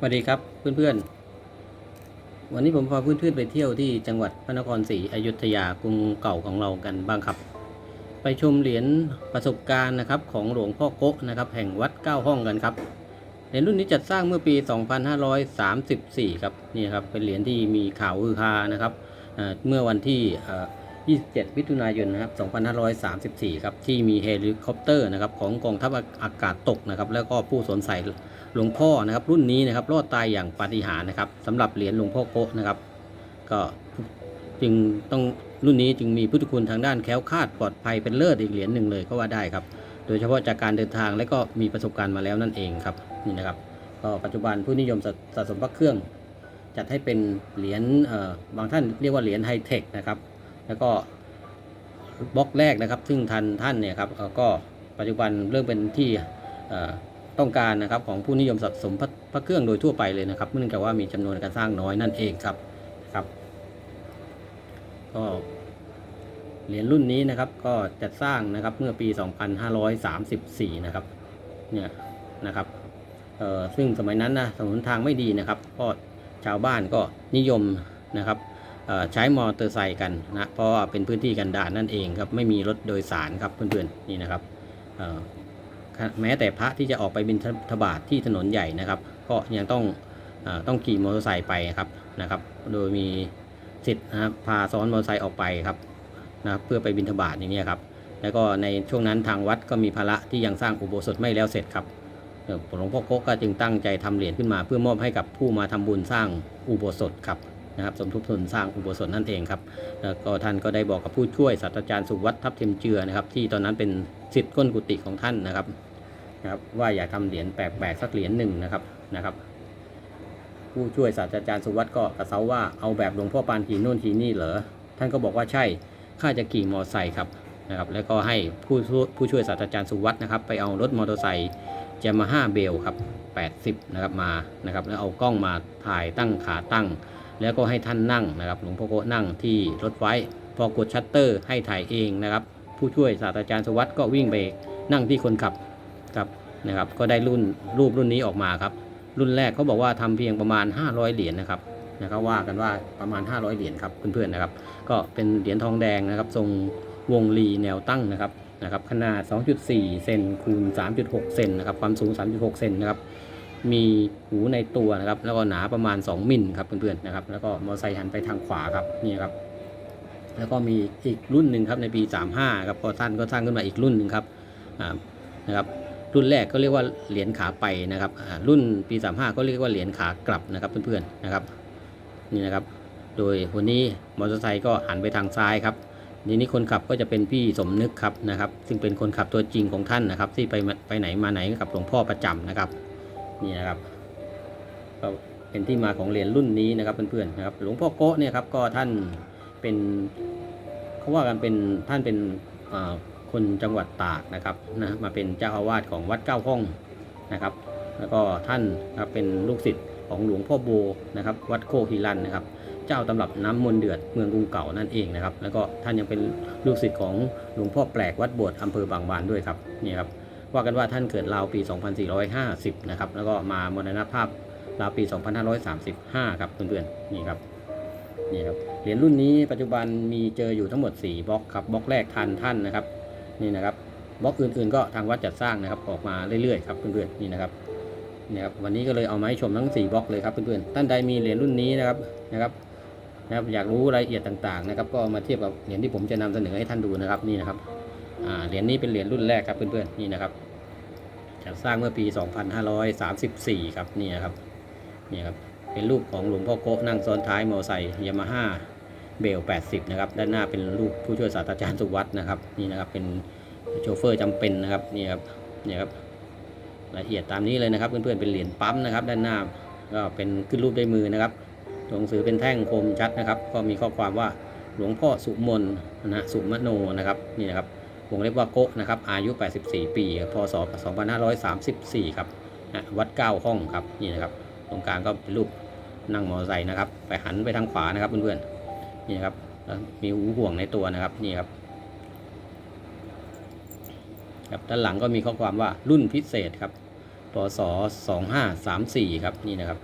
สวัสดีครับเพื่อนๆ วันนี้ผมพาเพื่อนๆไปเที่ยวที่จังหวัดพระนครศรีอยุธยากรุงเก่าของเรากันบ้างครับ ไปชมเหรียญประสบการณ์นะครับของหลวงพ่อโกะนะครับแห่งวัดเก้าห้องกันครับเหรียญรุ่นนี้จัดสร้างเมื่อปี 2534 ครับนี่ครับเป็นเหรียญที่มีข่าวฮือฮานะครับเมื่อวันที่เอ่อ27 มิถุนายนนะครับ 2534 ครับที่มีเฮลิคอปเตอร์นะครับของกองทัพอากาศตกนะครับแล้วก็ผู้สวมใส่ หลวงพ่อนะครับ รุ่นนี้นะครับรอดตายอย่างปาฏิหาริย์นะครับสำหรับเหรียญหลวงพ่อโกะนะครับ ก็จึงต้องรุ่นนี้จึงมีพุทธคุณทางด้านแคล้วคลาดปลอดภัยเป็นเลิศอีกเหรียญหนึ่งเลยก็ว่าได้ครับ โดยเฉพาะจากการเดินทางและก็มีประสบการณ์มาแล้วนั่นเองครับนี่นะครับก็ปัจจุบันผู้นิยมสะสะสมพระเครื่อง จัดให้เป็นเหรียญเอ่อบางท่านเรียกว่าเหรียญไฮเทคนะครับแล้วก็บล็อกแรกนะครับ ซึ่งทันท่านเนี่ยครับเอ่อก็ปัจจุบันเริ่มเป็นที่ ต้องการนะครับของผู้นิยมสะสมพระพระเครื่องโดยทั่วไปเลยนะครับ เนื่องจากว่ามีจำนวนการสร้างน้อยนั่นเองครับครับ ก็เหรียญรุ่นนี้นะครับก็จัดสร้างนะครับเมื่อปี 2534 นะครับเนี่ยนะครับเอ่อซึ่งสมัยนั้นนะถนนทางไม่ดีนะครับก็ชาวบ้านก็นิยมนะครับใช้มอเตอร์ไซค์กันนะเพราะเป็นพื้นที่กันดารนั่นเองครับไม่มีรถโดยสารครับเพื่อนๆนี่นะครับเอ่อ แม้แต่พระที่จะออกไปบิณฑบาตที่ถนนใหญ่นะครับ ก็ยังต้องอต้องขี่มอเตอร์ไซค์ไปครับนะครับ โดยมีสิทธิ์นะครับพาซ้อนมอเตอร์ไซค์ออกไปครับนะครับเพื่อไปบิณฑบาตอย่างนี้ครับ แล้วก็ในช่วงนั้นทางวัดก็มีภาระที่ยังสร้างอุโบสถไม่แล้วเสร็จครับหลวงพ่อโกก็จึงตั้งใจทำเหรียญขึ้นมา เพื่อมอบให้กับผู้มาทำบุญสร้างอุโบสถครับนะครับสมทบทุนสร้างอุโบสถนั่นเองครับแล้วก็ท่านก็ได้บอกกับผู้ช่วยศาสตราจารย์สุวัฒน์ทัพเทียมเจือนะครับ ที่ตอนนั้นเป็นศิษย์ก้นกุฏิของท่านนะครับ นะครับว่าอย่ากทำเหรียญแปลกๆสักเหรียญหนึ่งนะครับนะครับ ผู้ช่วยศาสตราจารย์สุวัตก็กระเซาว่าเอาแบบหลวงพ่อปานขี่นู่นขี่นี่เหรอท่านก็บอกว่าใช่ข้าจะขี่มอเตอร์ไซค์ครับนะครับแล้วก็ให้ผู้ช่วยผู้ช่วยศาสตราจารย์สุวัตนะครับไปเอารถมอเตอร์ไซค์ยามาฮ่าเบลครับ80นะครับมานะครับแล้วเอากล้องมาถ่ายตั้งขาตั้ง แล้วก็ให้ท่านนั่งนะครับหลวงพ่อโกะนั่งที่รถไว้พอกดชัตเตอร์ให้ถ่ายเองนะครับผู้ช่วยศาสตราจารย์สุวัตก็วิ่งไปนั่งที่คนขับ ครับนะครับ ก็ได้รุ่นรูปรุ่นนี้ออกมาครับ รุ่นแรกเขาบอกว่าทำเพียงประมาณ 500 เหรียญนะครับนะครับว่ากันว่าประมาณ 500 เหรียญครับเพื่อนๆนะครับ ก็เป็นเหรียญทองแดงนะครับทรงวงรีแนวตั้งนะครับนะครับขนาด 2.4 เซนคูณ 3.6 เซนนะครับความสูง 3.6 เซนนะครับมีหูในตัวนะครับแล้วก็หนาประมาณ 2 มิลครับเพื่อนๆนะครับแล้วก็มอเตอร์ไซค์หันไปทางขวาครับนี่ครับแล้วก็มีอีกรุ่นหนึ่งครับในปี 35ครับก็ท่านก็สร้างขึ้นมาอีกรุ่นหนึ่งครับนะครับ รุ่นแรกก็เรียกว่าเหรียญขาไปนะครับรุ่นปี 35 ก็เรียกว่าเหรียญขากลับนะครับเพื่อนๆนะครับนี่นะครับ โดยวันนี้มอเตอร์ไซค์ก็หันไปทางซ้ายครับทีนี้คนขับก็จะเป็นพี่สมนึกครับนะครับ ซึ่งเป็นคนขับตัวจริงของท่านนะครับ ที่ไปไปไหนมาไหนกับหลวงพ่อประจำนะครับนี่นะครับก็เป็นที่มาของเหรียญรุ่นนี้นะครับเพื่อนๆนะครับ หลวงพ่อโกะเนี่ยครับก็ท่านเป็นเขาว่ากันเป็นท่านเป็นอ่า คนจังหวัดตากนะครับนะมาเป็นเจ้าอาวาสของวัดเก้าห้องนะครับ แล้วก็ท่านนะครับเป็นลูกศิษย์ของหลวงพ่อโบนะครับ วัดโคกฮิรันนะครับ เจ้าตำรับน้ำมนต์เดือดเมืองกรุงเก่านั่นเองนะครับ แล้วก็ท่านยังเป็นลูกศิษย์ของหลวงพ่อแปลกวัดโบวชอำเภอบางบานด้วยครับนี่ครับว่ากันว่าท่านเกิดราวปี 2450 นะครับ แล้วก็มามรณภาพราวปี 2535 ครับเพื่อนๆ นี่ครับนี่ครับ เหรียญรุ่นนี้ปัจจุบันมีเจออยู่ทั้งหมด 4บล็อกครับ บล็อกแรกทันท่านนะครับ นี่นะครับบล็อกอื่นๆ ก็ทางวัดจัดสร้างนะครับออกมาเรื่อยๆครับเพื่อนๆนี่นะครับนี่ครับวันนี้ก็เลยเอามาให้ชมทั้ง 4บล็อกเลยครับเพื่อนๆท่านใดมีเหรียญรุ่นนี้นะครับนะครับนะครับอยากรู้รายละเอียดต่างๆนะครับก็มาเทียบกับเหรียญที่ผมจะนำเสนอให้ท่านดูนะครับนี่นะครับเหรียญนี้เป็นเหรียญรุ่นแรกครับเพื่อนๆนี่นะครับจัดสร้างเมื่อปี 2534 ครับนี่นะครับนี่ครับเป็นรูปของหลวงพ่อโกะนั่งซ้อนท้ายมอเตอร์ไซค์ยามาฮ่าเบล80 นะครับด้านหน้าเป็นรูปผู้ช่วยศาสตราจารย์สุวัตนะครับนี่นะครับเป็น โชเฟอร์จำเป็นนะครับนี่ครับนี่ครับละเอียดตามนี้เลยนะครับเพื่อนๆเป็นเหรียญปั๊มนะครับ ด้านหน้าก็เป็นขึ้นรูปด้วยมือนะครับตัวหนังสือเป็นแท่งคมชัดนะครับ ก็มีข้อความว่าหลวงพ่อสุมนนะฮะสุมโนนะครับนี่นะครับวงเล็บว่าโกะนะครับอายุ 84 ปีพศ2534 ครับนะวัด9ห้องครับนี่นะครับตรงกลางก็เป็นรูปนั่งมอไซค์นะครับ ไปหันไปทางขวานะครับเพื่อนๆนี่ครับแล้วมีหูห่วงในตัวนะครับนี่ครับ ครับด้านหลังก็มีข้อความว่ารุ่นพิเศษครับพศ2534 ครับนี่นะครับ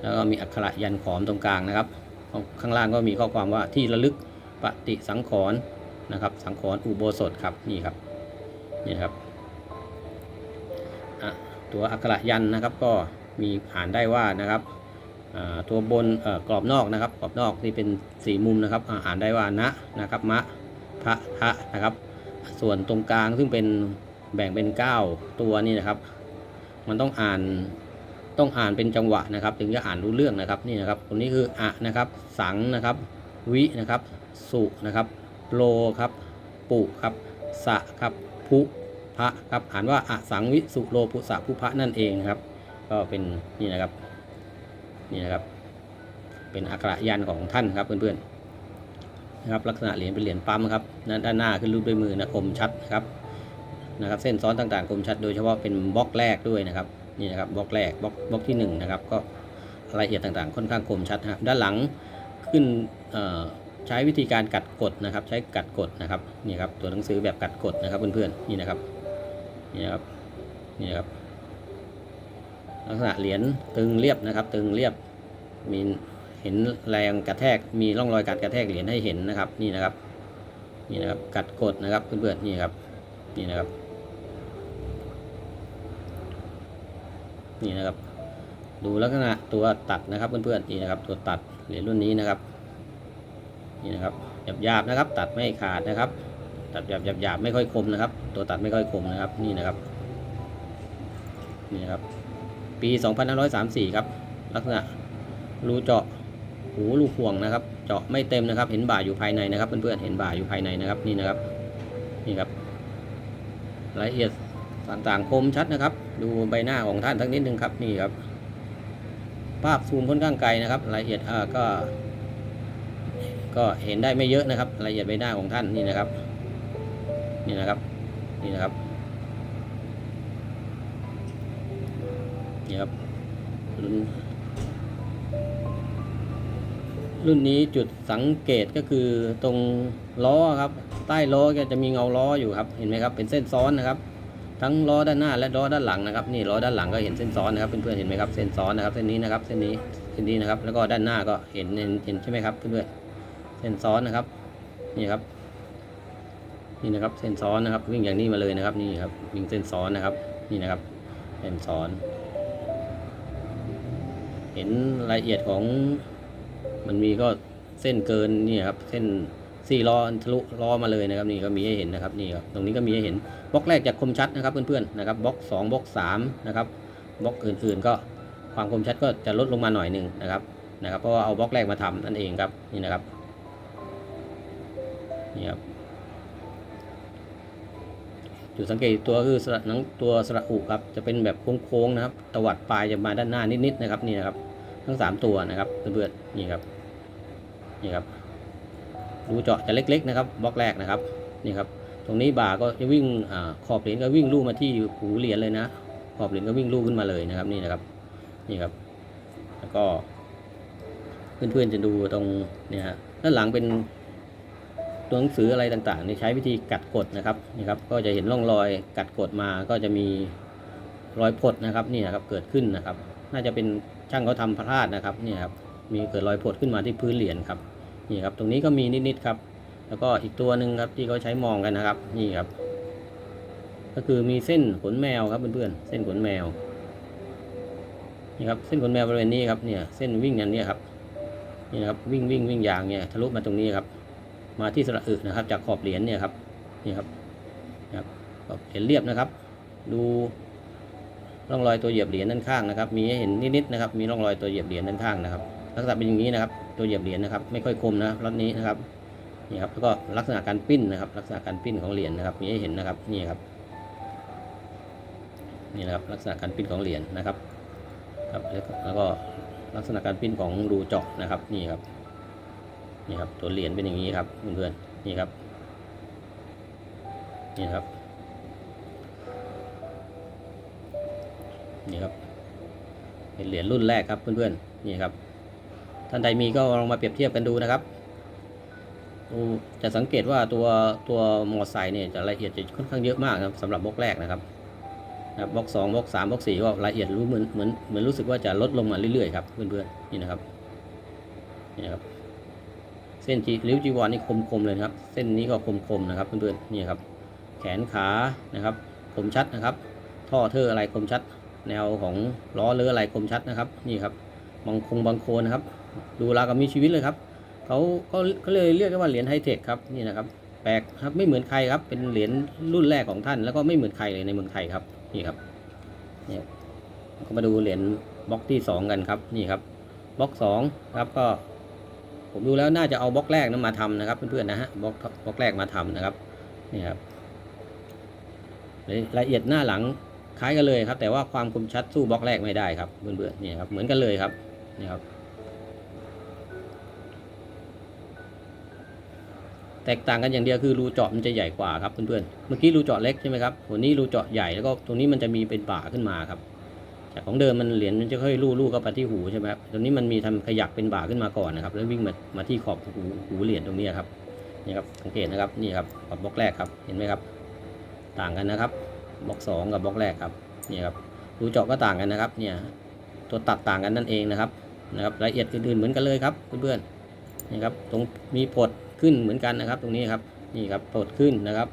แล้วก็มีอักขระยันขอมตรงกลางนะครับ ข้างล่างก็มีข้อความว่าที่ระลึกปฏิสังขรณ์นะครับ สังขรณ์อุโบสถครับนี่ครับนี่ครับตัวอักขระยันนะครับก็มีอ่านได้ว่านะครับตัวบนกรอบนอกนะครับ กรอบนอกที่เป็นสีมุมนะครับอ่าอ่านได้ว่านะนะครับมะพระพระนะครับ ส่วนตรงกลางซึ่งเป็นแบ่งเป็น 9 ตัวนี่นะครับ มันต้องอ่านต้องอ่านเป็นจังหวะนะครับ ถึงจะอ่านรู้เรื่องนะครับนี่นะครับตรงนี้คืออะนะครับ สังนะครับ วินะครับ สุนะครับ โลครับ ปุครับ สะครับพุพระครับอ่านว่าอะสังวิสุโลปุสะพุพระนั่นเองครับ ก็เป็นนี่นะครับนี่นะครับ เป็นอักขระยันของท่านครับเพื่อนๆ นะครับลักษณะเหรียญเป็นเหรียญปั๊มครับด้านหน้าขึ้นรูปด้วยมือนะคมชัดครับนะครับเส้นซ้อนต่างๆคมชัดโดยเฉพาะเป็นบล็อกแรกด้วยนะครับนี่นะครับบล็อกแรกบล็อกบล็อกที่หนึ่งนะครับก็รายละเอียดต่างๆ ค่อนข้างคมชัดครับด้านหลังขึ้นใช้วิธีการกัดกดนะครับ ใช้กัดกดนะครับนี่ครับตัวหนังสือแบบกัดกดนะครับเพื่อนๆนี่นะครับนี่นะครับนี่นะครับลักษณะเหรียญตึงเรียบนะครับ ตึงเรียบมี เห็นแรงกระแทกมีร่องรอยการกระแทกเหรียญให้เห็นนะครับ นี่นะครับ นี่นะครับกัดกดนะครับเพื่อนๆนี่ครับ นี่นะครับ นี่นะครับ ดูลักษณะตัวตัดนะครับเพื่อนๆนี่นะครับ ตัวตัดเหรียญรุ่นนี้นะครับ นี่นะครับหยาบๆนะครับ ตัดไม่ขาดนะครับ ตัดหยาบหยาบๆไม่ค่อยคมนะครับ ตัวตัดไม่ค่อยคมนะครับ นี่นะครับ นี่นะครับ ปี 2534 ครับ ลักษณะรูเจาะ หูรูกห่วงนะครับ เจาะไม่เต็มนะครับ เห็นบ่าอยู่ภายในนะครับ เพื่อนๆเห็นบ่าอยู่ภายในนะครับนี่นะครับนี่ครับรายละเอียดต่างๆคมชัดนะครับ ดูใบหน้าของท่านสักนิดนึงครับนี่ครับ ภาพซูมค่อนข้างไกลนะครับ รายละเอียดอ่าก็ ก็เห็นได้ไม่เยอะนะครับ รายละเอียดใบหน้าของท่านนี่นะครับ นี่นะครับนี่นะครับนี่ครับ รุ่นนี้จุดสังเกตก็คือตรงล้อครับ ใต้ล้อก็จะมีเงาล้ออยู่ครับ เห็นไหมครับ เป็นเส้นซ้อนนะครับ ทั้งล้อด้านหน้าและล้อด้านหลังนะครับ นี่ล้อด้านหลังก็เห็นเส้นซ้อนนะครับ เพื่อนๆ เห็นไหมครับ เส้นซ้อนนะครับ เส้นนี้นะครับ เส้นนี้ เส้นนี้นะครับ แล้วก็ด้านหน้าก็เห็น เห็นเห็นใช่ไหมครับเพื่อนๆ เส้นซ้อนนะครับ นี่ครับ นี่นะครับ เส้นซ้อนนะครับ วิ่งอย่างนี้มาเลยนะครับ นี่ครับ วิ่งเส้นซ้อนนะครับ นี่นะครับ เส้นซ้อน เห็นรายละเอียดของ มันมีก็เส้นเกินนี่ครับเส้นสี่ล้อทะลุล้อมาเลยนะครับนี่ก็มีให้เห็นนะครับนี่ครับตรงนี้ก็มีให้เห็นบล็อกแรกจะคมชัดนะครับเพื่อนๆนะครับบล็อกสองบล็อกสามนะครับบล็อกอื่นๆ ก็ความคมชัดก็จะลดลงมาหน่อยหนึ่งนะครับนะครับเพราะว่าเอาบล็อกแรกมาทำนั่นเองครับนี่นะครับนี่ครับจุดสังเกตตัวคือสระนังตัวสระอุครับจะเป็นแบบโค้งๆนะครับตวัดปลายจะมาด้านหน้านิดๆนะครับนี่นะครับ ทั้งสามตัวนะครับเพื่อนๆนี่ครับนี่ครับรูเจาะจะเล็ก ๆ นะครับบล็อกแรกนะครับนี่ครับ ตรงนี้บ่าก็จะวิ่งอขอบเหรียญก็วิ่งลู่มาที่หูเหรียญเลยนะ ขอบเหรียญก็วิ่งลู่ขึ้นมาเลยนะครับนี่นะครับนี่ครับ แล้วก็เพื่อนๆจะดูตรงเนี่ยฮะด้านหลังเป็นตัวหนังสืออะไรต่างๆนี่ใช้วิธีกัดกดนะครับนี่ครับ ก็จะเห็นร่องรอยกัดกดมาก็จะมีรอยพดนะครับนี่นะครับเกิดขึ้นนะครับ น่าจะเป็น ช่างเขาทำพลาดนะครับนี่ครับมีเกิดรอยพดขึ้นมาที่พื้นเหรียญครับนี่ครับตรงนี้ก็มีนิดๆครับ แล้วก็อีกตัวหนึ่งครับที่เขาใช้มองกันนะครับนี่ครับ ก็คือมีเส้นขนแมวครับเพื่อนๆเส้นขนแมวนี่ครับเส้นขนแมวบริเวณนี้ครับเนี่ยเส้นวิ่งอย่างนี้ครับนี่นะครับวิ่งวิ่งวิ่งอย่างเนี่ยทะลุมาตรงนี้ครับ มาที่สระอึนะครับ จากขอบเหรียญเนี่ยครับนี่ครับนะครับบเหรียญเรียบนะครับ ดู ร่องรอยตัวเหยียบเหรียญด้านข้างนะครับ มีให้เห็นนิดๆนะครับ มีร่องรอยตัวเหยียบเหรียญด้านข้างนะครับ ลักษณะเป็นอย่างนี้นะครับ ตัวเหยียบเหรียญนะครับ ไม่ค่อยคมนะรถนี้นะครับ นี่ครับ แล้วก็ลักษณะการปิ้นนะครับ ลักษณะการปิ้นของเหรียญนะครับ มีให้เห็นนะครับ นี่ครับ นี่นะครับ ลักษณะการปิ้นของเหรียญนะครับ ครับ แล้วก็แล้วก็ลักษณะการปิ้นของรูเจาะนะครับ นี่ครับ นี่ครับ ตัวเหรียญเป็นอย่างนี้ครับเพื่อนๆ นี่ครับ นี่ครับ นี่ครับ เป็นเหรียญรุ่นแรกครับเพื่อนๆนี่ครับ ท่านใดมีก็ลองมาเปรียบเทียบกันดูนะครับจะสังเกตว่าตัวตัวมอไซค์เนี่ยจะละเอียดจะค่อนข้างเยอะมากนะครับสำหรับบล็อกแรกนะครับนะบล็อกสองบล็อกสามบล็อกสี่ก็ละเอียดรู้เหมือนเหมือนเหมือนรู้สึกว่าจะลดลงมาเรื่อยๆครับเพื่อนๆนี่นะครับนี่นะครับ เส้นจีริ้วจีวรนี่คมๆเลยครับ เส้นนี้ก็คมๆนะครับเพื่อนๆนี่ครับ แขนขานะครับ คมชัดนะครับ ท่อเทอร์อะไรคมชัด แนวของล้อเรืออะไรคมชัดนะครับนี่ครับบางคงบางโคนนะครับ ดูรากับมีชีวิตเลยครับเขาก็เขาเลยเรียกว่าเหรียญไฮเทคครับนี่นะครับ แปลกครับไม่เหมือนใครครับ เป็นเหรียญรุ่นแรกของท่าน แล้วก็ไม่เหมือนใครเลยในเมืองไทยครับนี่ครับเนี่ยก็มาดูเหรียญบล็อกที่สองกันครับนี่ครับบล็อกสองครับก็ผมดูแล้วน่าจะเอาบล็อกแรกนั้นมาทำนะครับ เพื่อนๆนะฮะบล็อกบล็อกแรกมาทำนะครับนี่ครับละเอียดหน้าหลัง คล้ายกันเลยครับ แต่ว่าความคมชัดสู้บล็อกแรกไม่ได้ครับเพื่อนๆนี่ครับเหมือนกันเลยครับนี่ครับ แตกต่างกันอย่างเดียวคือรูเจาะมันจะใหญ่กว่าครับเพื่อนๆเมื่อกี้รูเจาะเล็กใช่ไหมครับตัวนี้รูเจาะใหญ่แล้วก็ตรงนี้มันจะมีเป็นบ่าขึ้นมาครับจากของเดิมมันเหรียญมันจะค่อยลู่ลู่เข้าไปที่หูใช่ไหมครับตรงนี้มันมีทำขยักเป็นบ่าขึ้นมาก่อนนะครับ แล้ววิ่งมามาที่ขอบหูหูเหรียญตรงนี้ครับนี่ครับสังเกตนะครับนี่ครับกับบล็อกแรกครับเห็นไหมครับ ต่างกันนะครับ บล็อกสองกับบล็อกแรกครับนี่ครับรูเจาะก็ต่างกันนะครับเนี่ยตัวตัดต่างกันนั่นเองนะครับนะครับรายละเอียดอื่นๆเหมือนกันเลยครับเพื่อนๆนี่ครับตรงมีปลดขึ้นเหมือนกันนะครับ ตรงนี้ครับนี่ครับปลดขึ้นนะครับ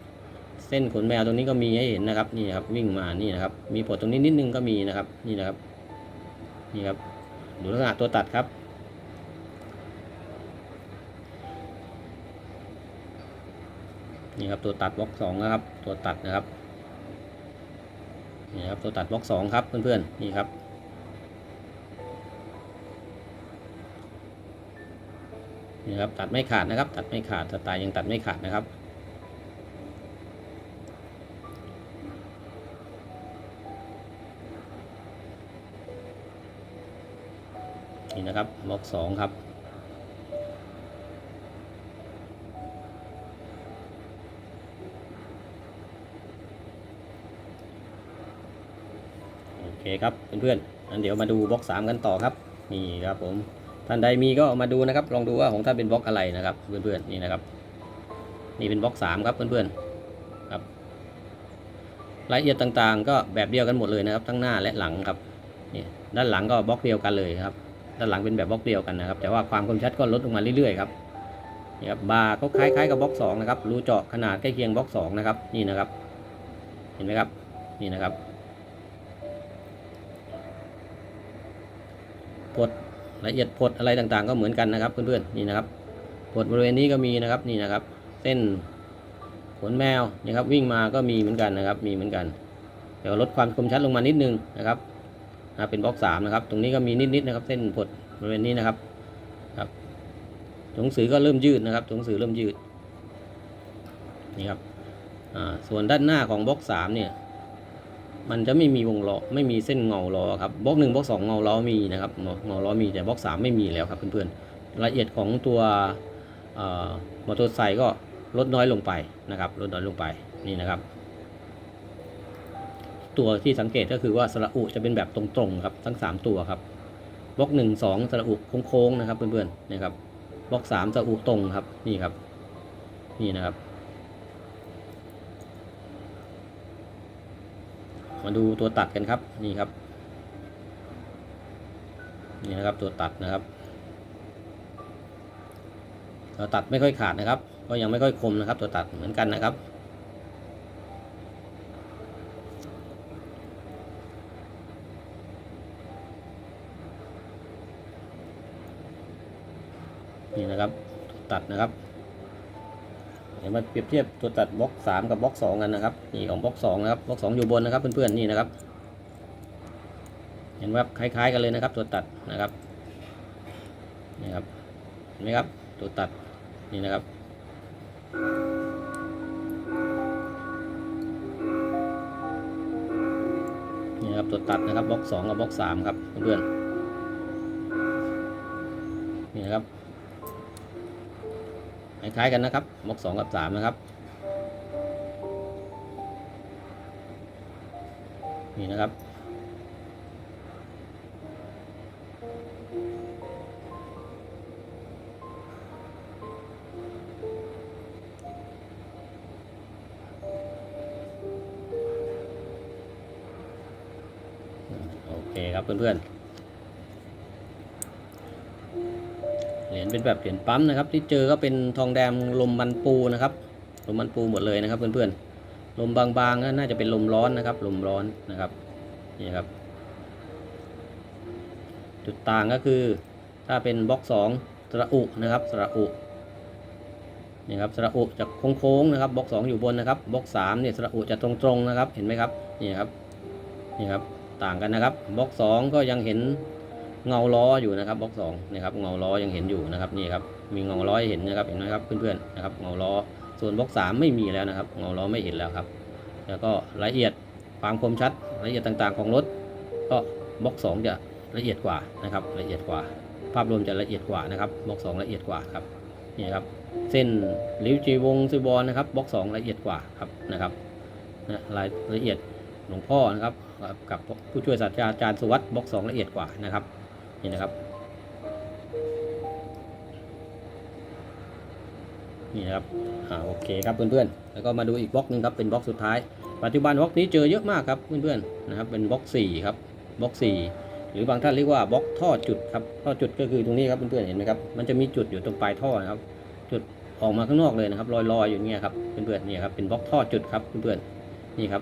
เส้นขนแมวตรงนี้ก็มีให้เห็นนะครับนี่ครับวิ่งมานี่นะครับมีปลดตรงนี้นิดนึงก็มีนะครับนี่นะครับนี่ครับดูลักษณะตัวตัดครับนี่ครับตัวตัดบล็อกสองนะครับตัวตัดนะครับ นี่ครับตัวตัดบล็อกสองครับเพื่อนๆนี่ครับนี่ครับตัดไม่ขาดนะครับ ตัดไม่ขาดสไตล์ยังตัดไม่ขาดนะครับนี่นะครับบล็อกสองครับ เคครับเพื่อนๆงั้นเดี๋ยวมาดูบล็อกสามกันต่อครับนี่ครับผมท่านใดมีก็เอามาดูนะครับ ลองดูว่าของท่านเป็นบล็อกอะไรนะครับเพื่อนๆนี่นะครับ นี่เป็นบล็อกสามครับเพื่อนๆครับรายละเอียดต่างๆ ก็แบบเดียวกันหมดเลยนะครับ ทั้งหน้าและหลังครับนี่ด้านหลังก็บล็อกเดียวกันเลยครับ ด้านหลังเป็นแบบบล็อกเดียวกันนะครับ แต่ว่าความคมชัดก็ลดลงมาเรื่อยๆครับนี่ครับบาร์ก็คล้ายๆกับบล็อกสองนะครับรูเจาะขนาดใกล้เคียงบล็อกสองนะครับนี่นะครับ เห็นไหมครับนี่นะครับ ปลดละเอียดผดอะไรต่างๆ ก็เหมือนกันนะครับเพื่อนๆนี่นะครับผดบริเวณนี้ก็มีนะครับนี่นะครับ เส้นขนแมวนะครับวิ่งมาก็มีเหมือนกันนะครับ มีเหมือนกันแต่ว่าลดความคมชัดลงมานิดนึงนะครับนะเป็นบล็อกสามนะครับ ตรงนี้ก็มีนิดๆนะครับ เส้นผดบริเวณนี้นะครับครับหนังสือก็เริ่มยืดนะครับหนังสือเริ่มยืดนี่ครับอ่าส่วนด้านหน้าของบล็อกสามเนี่ย มันจะไม่มีวงล้อไม่มีเส้นเงาล้อครับบล็อกหนึ่งบล็อกสองเงาล้อมีนะครับเงาล้อมีแต่บล็อกสามไม่มีแล้วครับเพื่อนๆละเอียดของตัวมอเตอร์ไซค์ก็ลดน้อยลงไปนะครับลดน้อยลงไปนี่นะครับ ตัวที่สังเกตก็คือว่าสระอุจะเป็นแบบตรงๆครับทั้ง 3 ตัวครับบล็อกหนึ่งสองสระอุโค้งๆนะครับเพื่อนๆนะครับบล็อกสามสระอุตรงครับนี่ครับ นี่นะครับ มาดูตัวตัดกันครับนี่ครับ นี่นะครับตัวตัดนะครับตัวตัดไม่ค่อยขาดนะครับ ก็ยังไม่ค่อยคมนะครับ ตัวตัดเหมือนกันนะครับนี่นะครับตัวตัดนะครับ เดี๋ยวมาเปรียบเทียบตัวตัดบล็อกสามกับบล็อกสองกันนะครับนี่ของบล็อกสองนะครับบล็อกสองอยู่บนนะครับเพื่อนๆนี่นะครับ เห็นว่าคล้าย ๆ กันเลยนะครับ ตัวตัดนะครับนี่ครับเห็นไหมครับตัวตัดนี่นะครับนี่นะครับตัวตัดนะครับบล็อกสองกับบล็อกสามครับเพื่อนๆนี่นะครับ คล้ายกันนะครับบล็อกสองกับสามนะครับนี่นะครับ โอเคครับเพื่อนๆ เหรียญเป็นแบบเหรียญปั๊มนะครับ ที่เจอก็เป็นทองแดงลมมันปูนะครับ ลมมันปูหมดเลยนะครับเพื่อนๆลมบางๆก็น่าจะเป็นลมร้อนนะครับ ลมร้อนนะครับนี่ครับ จุดต่างก็คือ ถ้าเป็นบล็อกสองสระอุนะครับสระอุนี่ครับสระอุจะโค้งๆนะครับบล็อกสองอยู่บนนะครับบล็อกสามเนี่ยสระอุจะตรงๆนะครับเห็นไหมครับนี่ครับนี่ครับต่างกันนะครับบล็อกสองก็ยังเห็น เงาล้ออยู่นะครับบล็อกสองนี่ครับเงาล้อยังเห็นอยู่นะครับนี่ครับมีเงาล้อเห็นนะครับเห็นไหมครับเพื่อนๆนะครับเงาล้อส่วนบล็อกสามไม่มีแล้วนะครับเงาล้อไม่เห็นแล้วครับ แล้วก็ละเอียดความคมชัดละเอียดต่างๆของรถ ก็บล็อกสองจะละเอียดกว่านะครับละเอียดกว่า ภาพรวมจะละเอียดกว่านะครับบล็อกสองละเอียดกว่าครับนี่ครับเส้นริ้วจีวงซีบอลนะครับบล็อกสองละเอียดกว่าครับนะครับนะรายละเอียดหลวงพ่อนะครับกับผู้ช่วยศาสตราจารย์สุวัสด์บล็อกสองละเอียดกว่านะครับ นี่นะครับ นี่นะครับอ่าโอเคครับเพื่อนๆ แล้วก็มาดูอีกบล็อกหนึงครับเป็นบล็อกสุดท้าย ปัจจุบันบล็อกนี้เจอเยอะมากครับเพื่อนๆนะครับเป็นบล็อกสี่ครับบล็อกสี่หรือบางท่านเรียกว่าบล็อกท่อจุดครับท่อจุดก็คือตรงนี้ครับเพื่อนๆเห็นไหมครับมันจะมีจุดอยู่ตรงปลายท่อนะครับ จุดออกมาข้างนอกเลยนะครับลอยๆอยู่เนี่ยครับเพื่อนๆนี่ครับเป็นบล็อกท่อจุดครับเพื่อนๆนี่ครับ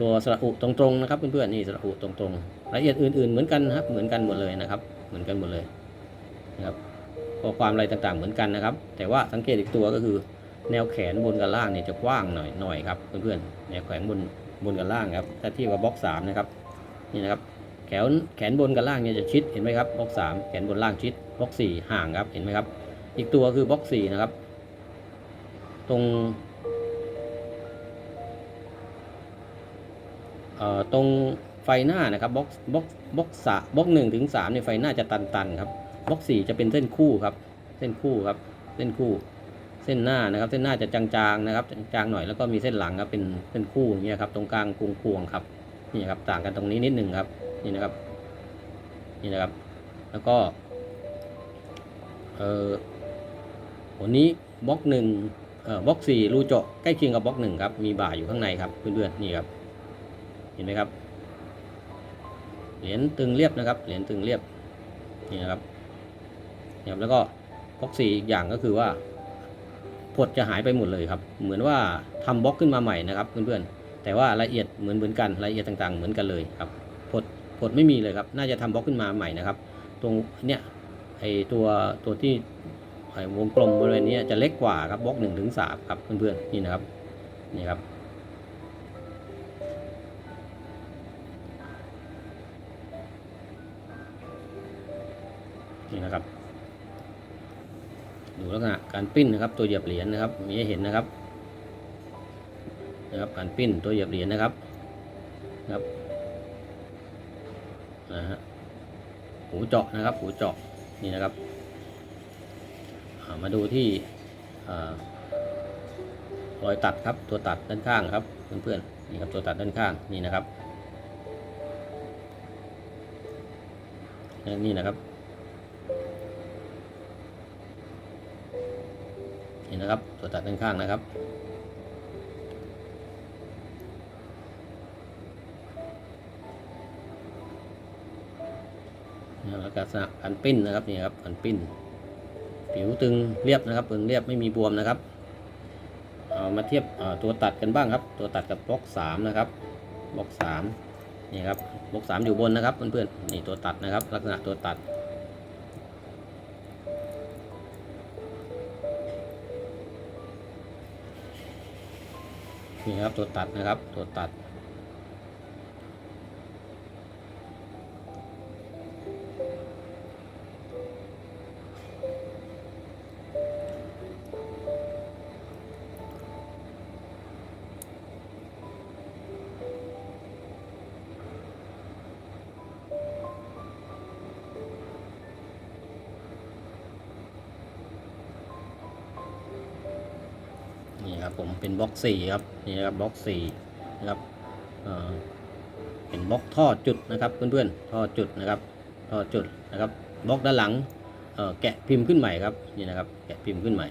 ตัวสระอุตรงๆนะครับเพื่อนๆนี่สระอุตรงๆ รายละเอียดอื่น ๆ เหมือนกันนะครับ เหมือนกันหมดเลยนะครับ เหมือนกันหมดเลยนะครับข้อความอะไรต่างๆเหมือนกันนะครับ แต่ว่าสังเกตอีกตัวก็คือ แนวแขนบนกับล่างเนี่ยจะกว้างหน่อยหน่อยครับเพื่อนๆแนวแขนบนบนกับล่างครับถ้าเทียบกับบล็อกสามนะครับนี่นะครับแขนแขนบนกับล่างเนี่ยจะชิดเห็นไหมครับบล็อกสามแขนบนล่างชิดบล็อกสี่ห่างครับเห็นไหมครับ อีกตัวคือบล็อกสี่นะครับ ตรงเอ่อตรง ฟหน้านะครับบล็อกบล็อกบล็อกสาบล็อกหนึ่งถึงสามเนี่ยไฟหน้าจะตันๆครับบล็อกสี่จะเป็นเส้นคู่ครับ เส้นคู่ครับ เส้นคู่ เส้นหน้านะครับ เส้นหน้าจะจางๆนะครับ จางๆหน่อยแล้วก็มีเส้นหลังครับเป็นเส้นคู่อย่างเงี้ยครับ ตรงกลางกรุงพวงครับนี่ครับต่างกันตรงนี้นิดหนึ่งครับนี่นะครับนี่นะครับ แล้วก็เออวันนี้บล็อกหนึ่งเอ่อบล็อกสี่รูเจาะใกล้เคียงกับบล็อกหนึ่งครับมีบ่าอยู่ข้างในครับเพื่อนๆนี่ครับเห็นไหมครับ เหรียญตึงเรียบนะครับ เหรียญตึงเรียบนี่นะครับนี่ครับแล้วก็บล็อกสี่อีกอย่างก็คือว่าพดจะหายไปหมดเลยครับ เหมือนว่าทำบล็อกขึ้นมาใหม่นะครับเพื่อนๆ แต่ว่ารายละเอียดเหมือนเหมือนกันรายละเอียดต่างๆ เหมือนกันเลยครับพดพดไม่มีเลยครับ น่าจะทำบล็อกขึ้นมาใหม่นะครับ ตรงเนี้ยไอตัวตัวที่ไอวงกลมบริเวณนี้จะเล็กกว่าครับบล็อกหนึ่งถึงสามครับเพื่อนๆนี่นะครับนี่ครับ การปิ้นนะครับ ตัวเหยียบเหรียญนะครับมีให้เห็นนะครับนะครับการปิ้นตัวเหยียบเหรียญนะครับนะครับนะฮะหูเจาะนะครับหูเจาะนี่นะครับามาดูที่รอยตัดครับตัวตัดด้านข้างครับเพื่อนๆนี่ครับตัวตัดด้านข้างนี่นะครับนี่นะครับ นี่นะครับ ตัวตัดด้านข้างนะครับนี่ลักษณะการปิ้นนะครับนี่ครับการปิ้น ผิวตึงเรียบนะครับตึงเรียบไม่มีบวมนะครับเอามาเทียบตัวตัดกันบ้างครับ ตัวตัดกับบล็อกสามนะครับบล็อกสามนี่ครับบล็อกสามอยู่บนนะครับเพื่อนๆนี่ตัวตัดนะครับ ลักษณะตัวตัด นี่ครับตัวตัดนะครับตัวตัด นี่ครับผมเป็นบล็อกสี่ครับนี่นะครับบล็อกสี่นะครับเเป็นบล็อกท่อจุดนะครับเพื่อนๆท่อจุดนะครับท่อจุดนะครับบล็อกด้านหลังแกะพิมพ์ขึ้นใหม่ครับนี่นะครับแกะพิมพ์ขึ้นใหม่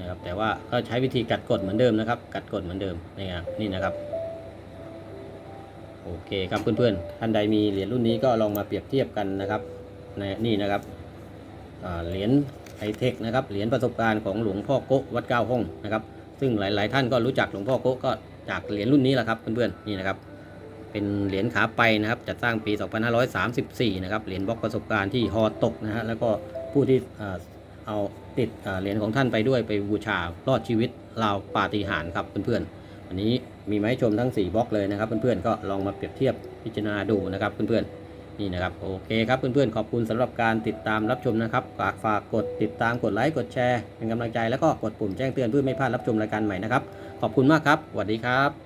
นะครับแต่ว่าก็ใช้วิธีกัดกดเหมือนเดิมนะครับ กัดกดเหมือนเดิมนี่ครับนี่นะครับโอเคครับเพื่อนๆท่านใดมีเหรียญรุ่นนี้ก็ลองมาเปรียบเทียบกันนะครับในนี่นะครับเหรียญ ไฮเทคนะครับเหรียญประสบการณ์ของหลวงพ่อโกะวัดเก้าห้องนะครับ ซึ่งหลาย ๆ ท่านก็รู้จักหลวงพ่อโกะก็จากเหรียญรุ่นนี้แหละครับเพื่อนๆนี่นะครับ เป็นเหรียญขาไปนะครับจัดสร้างปี 2534 นะครับเหรียญบล็อกประสบการณ์ที่ฮอตกนะฮะแล้วก็ผู้ที่อ่าเอาติดเหรียญของท่านไปด้วยไปบูชารอดชีวิตราวปาฏิหาริย์ครับเพื่อนๆอันนี้มีมาให้ชมทั้ง 4บล็อกเลยนะครับเพื่อนๆก็ลองมาเปรียบเทียบพิจารณาดูนะครับเพื่อนๆ นี่นะครับโอเคครับเพื่อนๆขอบคุณสำหรับการติดตามรับชมนะครับฝากฝากกดติดตามกดไลค์กดแชร์เป็นกำลังใจแล้วก็กดปุ่มแจ้งเตือนเพื่อไม่พลาดรับชมรายการใหม่นะครับขอบคุณมากครับสวัสดีครับ